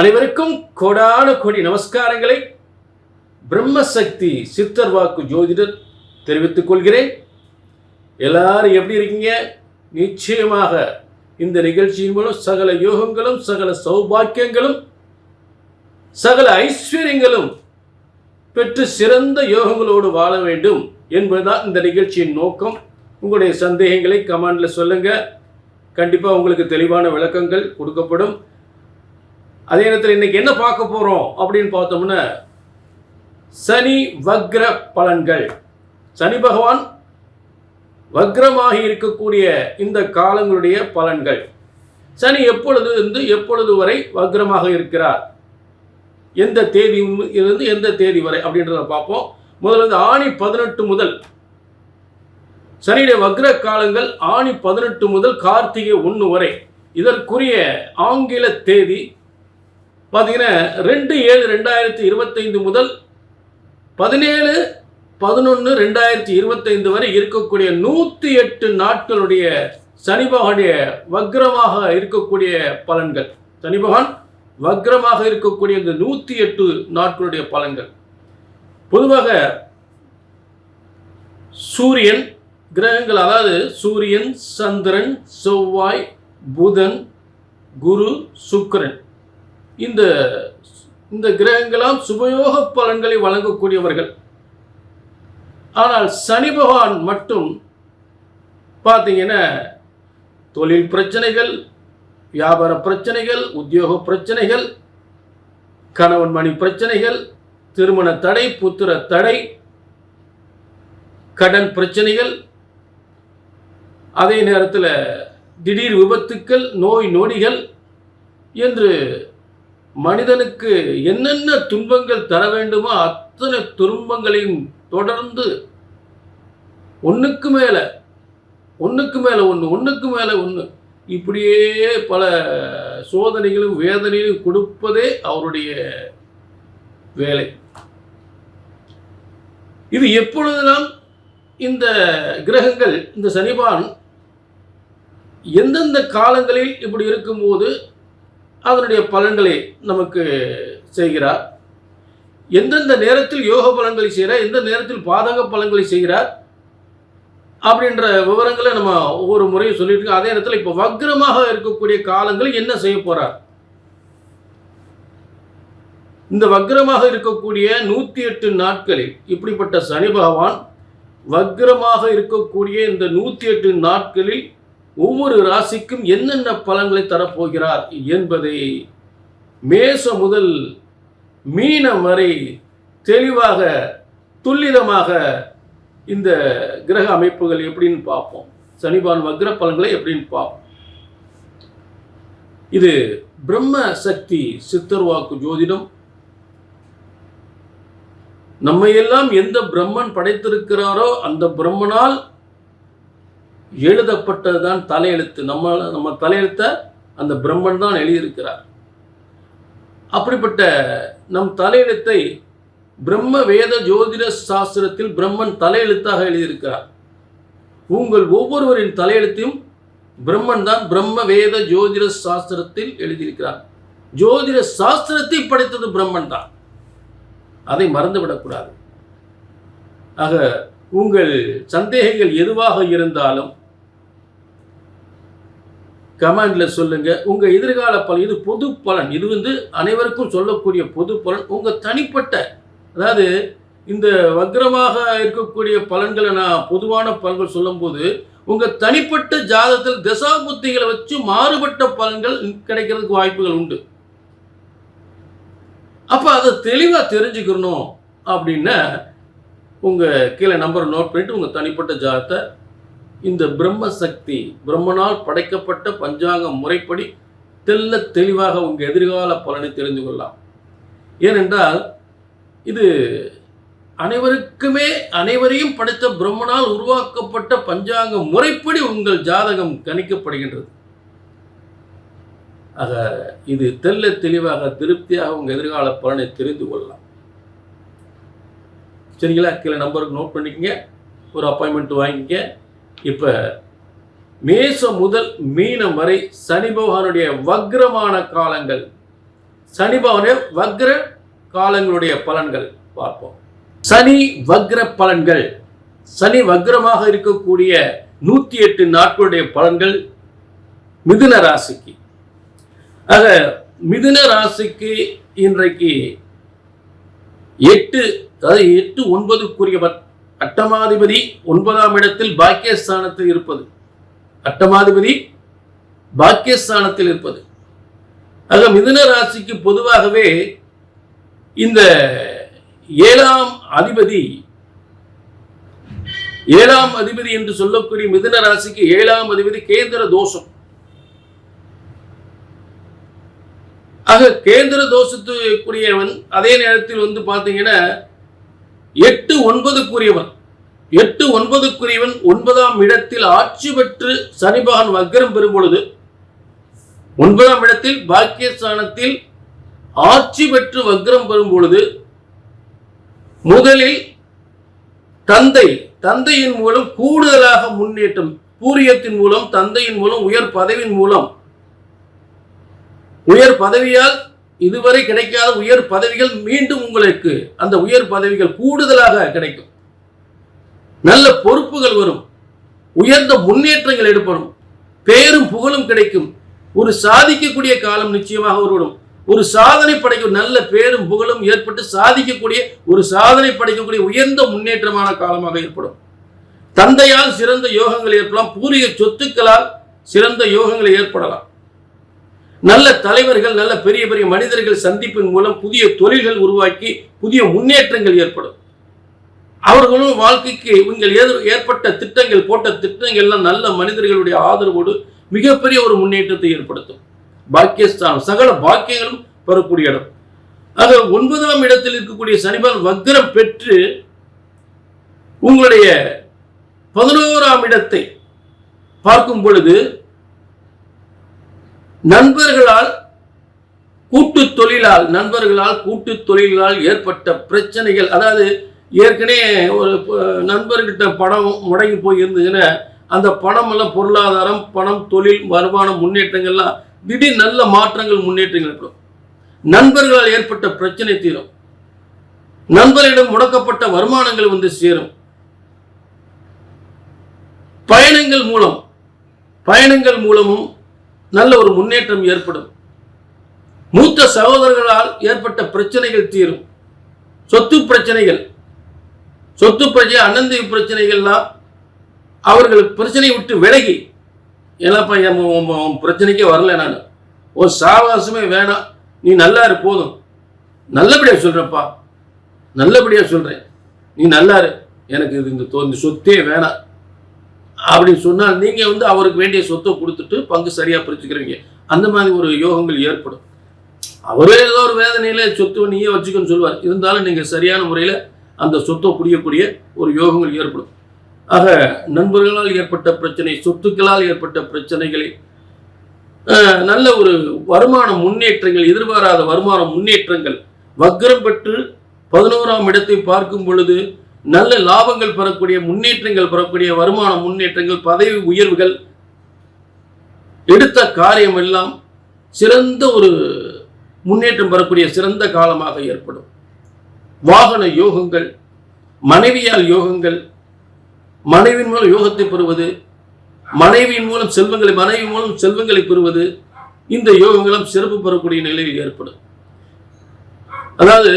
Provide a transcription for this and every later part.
அனைவருக்கும் கோடான கோடி நமஸ்காரங்களை பிரம்மசக்தி சித்தர் வாக்கு ஜோதிடர் தெரிவித்துக் கொள்கிறேன். எல்லாரும் எப்படி இருக்கீங்க? நிச்சயமாக இந்த நிகழ்ச்சியின் மூலம் சகல யோகங்களும் சகல சௌபாக்கியங்களும் சகல ஐஸ்வர்யங்களும் பெற்று சிறந்த யோகங்களோடு வாழ வேண்டும் என்பதுதான் இந்த நிகழ்ச்சியின் நோக்கம். உங்களுடைய சந்தேகங்களை கமெண்டில் சொல்லுங்கள் கண்டிப்பாக உங்களுக்கு தெளிவான விளக்கங்கள் கொடுக்கப்படும். அதே நேரத்தில் இன்னைக்கு என்ன பார்க்க போகிறோம் அப்படின்னு பார்த்தோம்னா சனி வக்ர பலன்கள். சனி பகவான் வக்ரமாகி இருக்கக்கூடிய இந்த காலங்களுடைய பலன்கள். சனி எப்பொழுது இருந்து எப்பொழுது வரை வக்ரமாக இருக்கிறார்? எந்த தேதி இருந்து எந்த தேதி வரை அப்படின்றத பார்ப்போம். முதல்ல வந்து ஆணி பதினெட்டு முதல். சனியுடைய வக்ர காலங்கள் ஆணி பதினெட்டு முதல் கார்த்திகை ஒன்று வரை. இதற்குரிய ஆங்கில தேதி பார்த்தீங்கன்னா ரெண்டு ஏழு ரெண்டாயிரத்தி இருபத்தைந்து முதல் பதினேழு பதினொன்று ரெண்டாயிரத்தி இருபத்தைந்து வரை இருக்கக்கூடிய நூற்றி எட்டு நாட்களுடைய சனி பகவானுடைய வக்ரமாக இருக்கக்கூடிய பலன்கள். சனி பகவான் வக்ரமாக இருக்கக்கூடிய இந்த நூற்றி எட்டு நாட்களுடைய பலன்கள். பொதுவாக சூரியன் கிரகங்கள் அதாவது சூரியன் சந்திரன் செவ்வாய் புதன் குரு சுக்கிரன் இந்த இந்த கிரகங்களாம் சுபயோக பலன்களை வழங்கக்கூடியவர்கள். ஆனால் சனி பகவான் மட்டும் பார்த்தீங்கன்னா தொழில் பிரச்சனைகள் வியாபார பிரச்சனைகள் உத்தியோக பிரச்சனைகள் கணவன் மணி பிரச்சனைகள் திருமண தடை புத்திர தடை கடன் பிரச்சனைகள் அதே நேரத்தில் திடீர் விபத்துக்கள் நோய் நொடிகள் என்று மனிதனுக்கு என்னென்ன துன்பங்கள் தர வேண்டுமோ அத்தனை துன்பங்களையும் தொடர்ந்து ஒன்றுக்கு மேலே ஒன்றுக்கு மேலே ஒன்று ஒன்றுக்கு மேலே ஒன்று இப்படியே பல சோதனைகளும் வேதனையும் கொடுப்பதே அவருடைய வேலை. இது எப்பொழுதெல்லாம் இந்த கிரகங்கள் இந்த சனிபான் எந்தெந்த காலங்களில் இப்படி இருக்கும்போது அதனுடைய பலன்களை நமக்கு செய்கிறார். எந்தெந்த நேரத்தில் யோக பலன்களை செய்கிறார் எந்த நேரத்தில் பாதக பலன்களை செய்கிறார் அப்படின்ற விவரங்களை நம்ம ஒவ்வொரு முறையும் சொல்லிட்டு இருக்கோம். அதே நேரத்தில் இப்போ வக்ரமாக இருக்கக்கூடிய காலங்களில் என்ன செய்ய போகிறார் இந்த வக்ரமாக இருக்கக்கூடிய நூற்றி எட்டு நாட்களில் இப்படிப்பட்ட சனி பகவான் வக்ரமாக இருக்கக்கூடிய இந்த நூற்றி எட்டு நாட்களில் ஒவ்வொரு ராசிக்கும் என்னென்ன பலன்களை தரப்போகிறார் என்பதை மேச முதல் மீனம் வரை தெளிவாக துல்லிதமாக இந்த கிரக அமைப்புகள் எப்படின்னு பார்ப்போம். சனிபான் வக்ர பலன்களை எப்படின்னு பார்ப்போம். இது பிரம்ம சக்தி சித்தர்வாக்கு ஜோதிடம். நம்மையெல்லாம் எந்த பிரம்மன் படைத்திருக்கிறாரோ அந்த பிரம்மனால் எழுதப்பட்டது தான் தலையெழுத்து. நம்ம நம்ம தலையெழுத்தை அந்த பிரம்மன் தான் எழுதியிருக்கிறார். அப்படிப்பட்ட நம் தலையெழுத்தை பிரம்ம வேத ஜோதிட சாஸ்திரத்தில் பிரம்மன் தலையெழுத்தாக எழுதியிருக்கிறார். உங்கள் ஒவ்வொருவரின் தலையெழுத்தையும் பிரம்மன் தான் பிரம்ம வேத ஜோதிட சாஸ்திரத்தில் எழுதியிருக்கிறார். ஜோதிட சாஸ்திரத்தை படைத்தது பிரம்மன் தான். அதை மறந்துவிடக்கூடாது. ஆக உங்கள் சந்தேகங்கள் எதுவாக இருந்தாலும் கமெண்டில் சொல்லுங்கள் உங்கள் எதிர்கால பலன் இது பொது பலன். இது வந்து அனைவருக்கும் சொல்லக்கூடிய பொது பலன். உங்கள் தனிப்பட்ட அதாவது இந்த வக்ரமாக இருக்கக்கூடிய பலன்களை நான் பொதுவான பலன்கள் சொல்லும்போது உங்கள் தனிப்பட்ட ஜாதத்தில் தசாபுத்திகளை வச்சு மாறுபட்ட பலன்கள் கிடைக்கிறதுக்கு வாய்ப்புகள் உண்டு. அப்போ அதை தெளிவாக தெரிஞ்சுக்கணும் அப்படின்னா உங்கள் கீழே நம்பரை நோட் பண்ணிவிட்டு உங்கள் தனிப்பட்ட ஜாதத்தை இந்த பிரம்ம சக்தி பிரம்மனால் படைக்கப்பட்ட பஞ்சாங்க முறைப்படி தெல்ல தெளிவாக உங்கள் எதிர்கால பலனை தெரிந்து கொள்ளலாம். ஏனென்றால் இது அனைவருக்குமே அனைவரையும் படைத்த பிரம்மனால் உருவாக்கப்பட்ட பஞ்சாங்க முறைப்படி உங்கள் ஜாதகம் கணிக்கப்படுகின்றது. ஆக இது தெல்ல தெளிவாக திருப்தியாக உங்கள் எதிர்கால பலனை தெரிந்து கொள்ளலாம். சரிங்களா? கீழே நம்பருக்கு நோட் பண்ணிக்கங்க. ஒரு அப்பாயின்மெண்ட் வாங்கிக்க இப்போ மேசம் முதல் மீனம் வரை சனி பகவானுடைய வக்ரமான காலங்கள். சனி பகவானுடைய வக்ர காலங்களுடைய பலன்கள் பார்ப்போம். சனி வக்ர பலன்கள். சனி வக்ரமாக இருக்கக்கூடிய நூத்தி எட்டு நாட்களுடைய பலன்கள் மிதுன ராசிக்கு. ஆக மிதுன ராசிக்கு இன்றைக்கு எட்டு அதாவது எட்டு ஒன்பதுக்குரியவர் அட்டமாதிபதி ஒன்பதாம் இடத்தில் பாக்கியஸ்தானத்தில் இருப்பது. அட்டமாதிபதி பாக்கியஸ்தானத்தில் இருப்பது. ஆக மிதுன ராசிக்கு பொதுவாகவே இந்த ஏழாம் அதிபதி ஏழாம் அதிபதி என்று சொல்லக்கூடிய மிதுன ராசிக்கு ஏழாம் அதிபதி கேந்திர தோஷம். ஆக கேந்திர தோஷத்துக்குரியவன் அதே நேரத்தில் வந்து பார்த்தீங்கன்னா எட்டு ஒன்பதுக்குரியவன் எட்டு ஒன்பதுக்குரியவன் ஒன்பதாம் இடத்தில் ஆட்சி பெற்று சனி பகவான் வக்ரம் பெறும் பொழுது ஒன்பதாம் இடத்தில் பாக்கியஸ்தானத்தில் ஆட்சி பெற்று வக்ரம் பெறும் பொழுது முதலில் தந்தை தந்தையின் மூலம் கூடுதலாக முன்னேற்றம் பூரியத்தின் மூலம் தந்தையின் மூலம் உயர் பதவியின் மூலம் உயர் பதவியால் இதுவரை கிடைக்காத உயர் பதவிகள் மீண்டும் உங்களுக்கு அந்த உயர் பதவிகள் கூடுதலாக கிடைக்கும். நல்ல பொறுப்புகள் வரும். உயர்ந்த முன்னேற்றங்கள் ஏற்படும். பேரும் புகழும் கிடைக்கும். ஒரு சாதிக்கக்கூடிய காலம் நிச்சயமாக வரும் ஒரு சாதனை படைக்கும் நல்ல பேரும் புகழும் ஏற்பட்டு சாதிக்கக்கூடிய ஒரு சாதனை படைக்கக்கூடிய உயர்ந்த முன்னேற்றமான காலமாக ஏற்படும். தந்தையால் சிறந்த யோகங்கள் ஏற்படலாம். பூர்வீக சொத்துக்களால் சிறந்த யோகங்கள் ஏற்படலாம். நல்ல தலைவர்கள் நல்ல பெரிய பெரிய மனிதர்கள் சந்திப்பின் மூலம் புதிய தொழில்கள் உருவாக்கி புதிய முன்னேற்றங்கள் ஏற்படும். அவர்களும் வாழ்க்கைக்கு உங்கள் ஏது ஏற்பட்ட திட்டங்கள் போட்ட திட்டங்கள் எல்லாம் நல்ல மனிதர்களுடைய ஆதரவோடு மிகப்பெரிய ஒரு முன்னேற்றத்தை ஏற்படுத்தும். பாக்கியஸ்தானம் சகல பாக்கியங்களும் பெறக்கூடிய இடம். ஆக ஒன்பதாம் இடத்தில் இருக்கக்கூடிய சனிபால் வக்ரம் பெற்று உங்களுடைய பதினோராம் இடத்தை பார்க்கும் பொழுது நண்பர்களால் கூட்டு தொழிலால் நண்பர்களால் கூட்டு தொழிலால் ஏற்பட்ட பிரச்சனைகள் அதாவது ஏற்கனவே ஒரு நண்பர்கிட்ட பணம் முடங்கி போயிருந்ததுன்னா அந்த பணம் எல்லாம் பொருளாதாரம் பணம் தொழில் வருமானம் முன்னேற்றங்கள்லாம் திடீர் நல்ல மாற்றங்கள் முன்னேற்றங்கள் ஏற்படும். நண்பர்களால் ஏற்பட்ட பிரச்சனை தீரும். நண்பரிடம் முடக்கப்பட்ட வருமானங்கள் வந்து சேரும். பயணங்கள் மூலம் பயணங்கள் மூலமும் நல்ல ஒரு முன்னேற்றம் ஏற்படும். மூத்த சகோதரர்களால் ஏற்பட்ட பிரச்சனைகள் தீரும். சொத்து பிரச்சனைகள். சொத்து பிரச்சனை அனந்தி பிரச்சனைகள்லாம் அவர்கள் பிரச்சனையை விட்டு விலகி ஏன்னாப்பா என் உன் பிரச்சனைக்கே வரல நான். ஒரு சாவாசமே வேணாம். நீ நல்லா இரு போதும். நல்லபடியாக சொல்கிறப்பா நல்லபடியாக சொல்கிறேன் நீ நல்லா இரு. எனக்கு இது இந்த சொத்தே வேணாம். அப்படின்னு சொன்னால் நீங்கள் வந்து அவருக்கு வேண்டிய சொத்தை கொடுத்துட்டு பங்கு சரியாக பிரிச்சுக்கிறீங்க. அந்த மாதிரி ஒரு யோகங்கள் ஏற்படும். அவரே ஏதோ ஒரு வேதனையில சொத்து நீயே வச்சுக்கோன்னு சொல்லுவார். இருந்தாலும் நீங்கள் சரியான முறையில் அந்த சொத்தை புரியக்கூடிய ஒரு யோகங்கள் ஏற்படும். ஆக நண்பர்களால் ஏற்பட்ட பிரச்சனை சொத்துக்களால் ஏற்பட்ட பிரச்சனைகளை நல்ல ஒரு வருமான முன்னேற்றங்கள் எதிர்பாராத வருமான முன்னேற்றங்கள் வக்ரம் பெற்று பதினோராம் இடத்தை பார்க்கும் பொழுது நல்ல லாபங்கள் பெறக்கூடிய முன்னேற்றங்கள் பெறக்கூடிய வருமான முன்னேற்றங்கள் பதவி உயர்வுகள் எடுத்த காரியம் எல்லாம் சிறந்த ஒரு முன்னேற்றம் பெறக்கூடிய சிறந்த காலமாக ஏற்படும். வாகன யோகங்கள் மனைவியால் யோகங்கள் மனைவியின் மூலம் யோகத்தை பெறுவது மனைவியின் மூலம் செல்வங்களை மனைவி மூலம் செல்வங்களை பெறுவது இந்த யோகங்களும் சிறப்பு பெறக்கூடிய நிலையில் ஏற்படும். அதாவது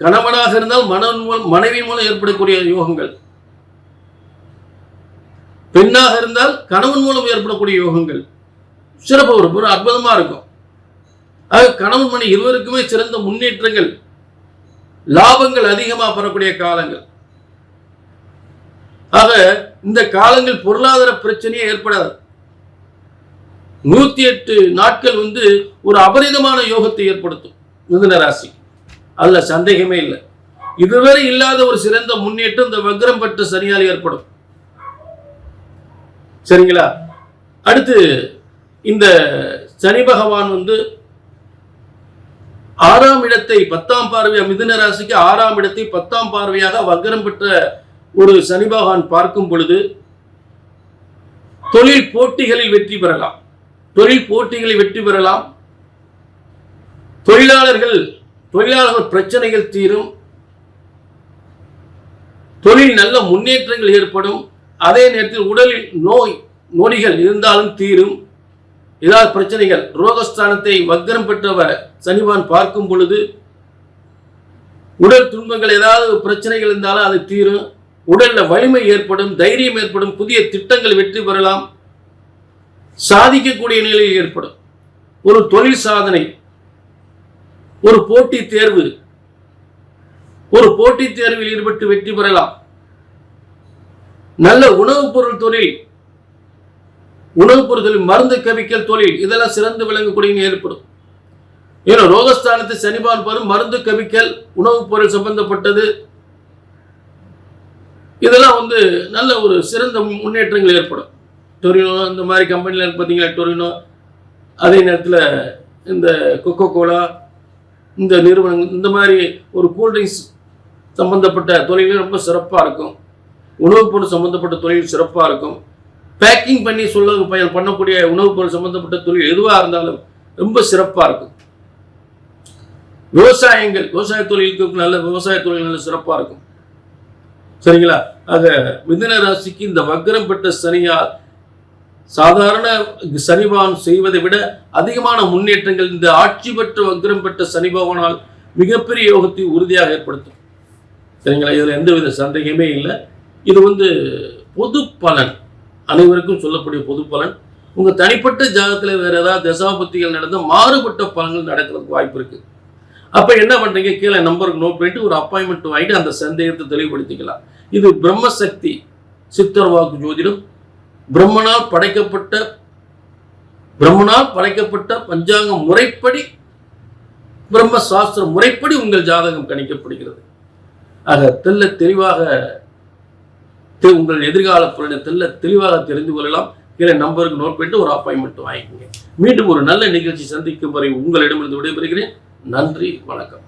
கணவனாக இருந்தால் மனவன் மூலம் மனைவி மூலம் ஏற்படக்கூடிய யோகங்கள். பெண்ணாக இருந்தால் கணவன் மூலம் ஏற்படக்கூடிய யோகங்கள். சிறப்பு ஒரு ஒரு அற்புதமா இருக்கும். ஆக கணவன் மணி இருவருக்குமே சிறந்த முன்னேற்றங்கள். லாபங்கள் அதிகமாக பெறக்கூடிய காலங்கள். ஆக இந்த காலங்கள் பொருளாதார பிரச்சனையே ஏற்படாது. நூத்தி எட்டு நாட்கள் வந்து ஒரு அபரிதமான யோகத்தை ஏற்படுத்தும் மிதுன ராசி. அதில் சந்தேகமே இல்லை. இதுவரை இல்லாத ஒரு சிறந்த முன்னேற்றம் இந்த வக்ரம் பெற்ற சனியால் ஏற்படும். சரிங்களா? அடுத்து இந்த சனி பகவான் வந்து ஆறாம் இடத்தை பத்தாம் பார்வையா மிதுன ராசிக்கு ஆறாம் இடத்தை பத்தாம் பார்வையாக வக்ரம் பெற்ற ஒரு சனி பகவான் பார்க்கும் பொழுது தொழில் போட்டிகளில் வெற்றி பெறலாம். தொழில் போட்டிகளில் வெற்றி பெறலாம். தொழிலாளர்கள் தொழிலாளர்கள் பிரச்சனைகள் தீரும். தொழில் நல்ல முன்னேற்றங்கள் ஏற்படும். அதே நேரத்தில் உடலில் நோய் நொடிகள் இருந்தாலும் தீரும். ஏதாவது பிரச்சனைகள் ரோகஸ்தானத்தை வக்கரம் பெற்றவர் சனிவான் பார்க்கும் பொழுது உடல் துன்பங்கள் ஏதாவது பிரச்சனைகள் இருந்தாலும் அது தீரும். உடலில் வலிமை ஏற்படும் தைரியம் ஏற்படும் புதிய திட்டங்கள் வெற்றி பெறலாம். சாதிக்கக்கூடிய நிலையில் ஏற்படும். ஒரு தொழில் சாதனை ஒரு போட்டி தேர்வு. ஒரு போட்டித் தேர்வில் ஈடுபட்டு வெற்றி பெறலாம். நல்ல உணவுப் பொருள் தொழில். உணவுப் பொருள் மருந்து கெமிக்கல் தொழில் இதெல்லாம் சிறந்து விளங்கக்கூடிய ஏற்படும். ஏன்னா ரோகஸ்தானத்தை சனிபான் பெறும் மருந்து கெமிக்கல் உணவுப் பொருள் சம்பந்தப்பட்டது. இதெல்லாம் வந்து நல்ல ஒரு சிறந்த முன்னேற்றங்கள் ஏற்படும். டொரினோ இந்த மாதிரி கம்பெனியில் பார்த்தீங்களா டொரினோ. அதே நேரத்தில் இந்த கொக்கோ கோலா இந்த நிறுவனங்கள் இந்த மாதிரி ஒரு கூல்ட்ரிங்க்ஸ் சம்பந்தப்பட்ட தொழில்கள் ரொம்ப சிறப்பாக இருக்கும். உணவுப் பொருள் சம்பந்தப்பட்ட தொழில் சிறப்பாக இருக்கும். பேக்கிங் பண்ணி சொல்ல பயன் பண்ணக்கூடிய உணவுப் பொருள் சம்மந்தப்பட்ட தொழில் எதுவாக இருந்தாலும் ரொம்ப சிறப்பாக இருக்கும். விவசாயங்கள் விவசாய தொழிலுக்கு நல்ல விவசாய தொழில் நல்ல சிறப்பாக இருக்கும். சரிங்களா? ஆக மிதன ராசிக்கு இந்த வக்ரம் பெற்ற சனியால் சாதாரண சனிபகவான் செய்வதை விட அதிகமான முன்னேற்றங்கள் இந்த ஆட்சி பெற்ற வக்ரம் பெற்ற சனிபவனால் மிகப்பெரிய யோகத்தை உறுதியாக ஏற்படுத்தும். சரிங்களா? இதில் எந்தவித சந்தேகமே இல்லை. இது வந்து பொது பலன். அனைவருக்கும் சொல்லக்கூடிய பொது பலன். உங்கள் தனிப்பட்ட ஜாதகத்தில் வேறு ஏதாவது தசாபத்திகள் நடந்த மாறுபட்ட பலன்கள் நடக்கிறதுக்கு வாய்ப்பு இருக்குது அப்போ என்ன பண்ணுறீங்க கீழே நம்பருக்கு நோட் பண்ணிட்டு ஒரு அப்பாயின்மெண்ட் வாங்கிட்டு அந்த சந்தேகத்தை தெளிவுபடுத்திக்கலாம். இது பிரம்மசக்தி சித்தர் வாக்கு ஜோதிடம். பிரம்மனால் படைக்கப்பட்ட பிரம்மனால் படைக்கப்பட்ட பஞ்சாங்க முறைப்படி பிரம்ம சாஸ்திர முறைப்படி உங்கள் ஜாதகம் கணிக்கப்படுகிறது. ஆக தெல்ல தெளிவாக தெ- உங்கள் எதிர்கால பலனை தெல்ல தெளிவாக தெரிந்து கொள்ளலாம். கீழே நம்பருக்கு நோட் பண்ணிட்டு ஒரு அப்பாயின்மெண்ட் வாங்கிக்கோங்க. மீண்டும் ஒரு நல்ல நிகழ்ச்சி சந்திக்கும் வரை உங்களிடமிருந்து விடைபெறுகிறேன். நன்றி வணக்கம்.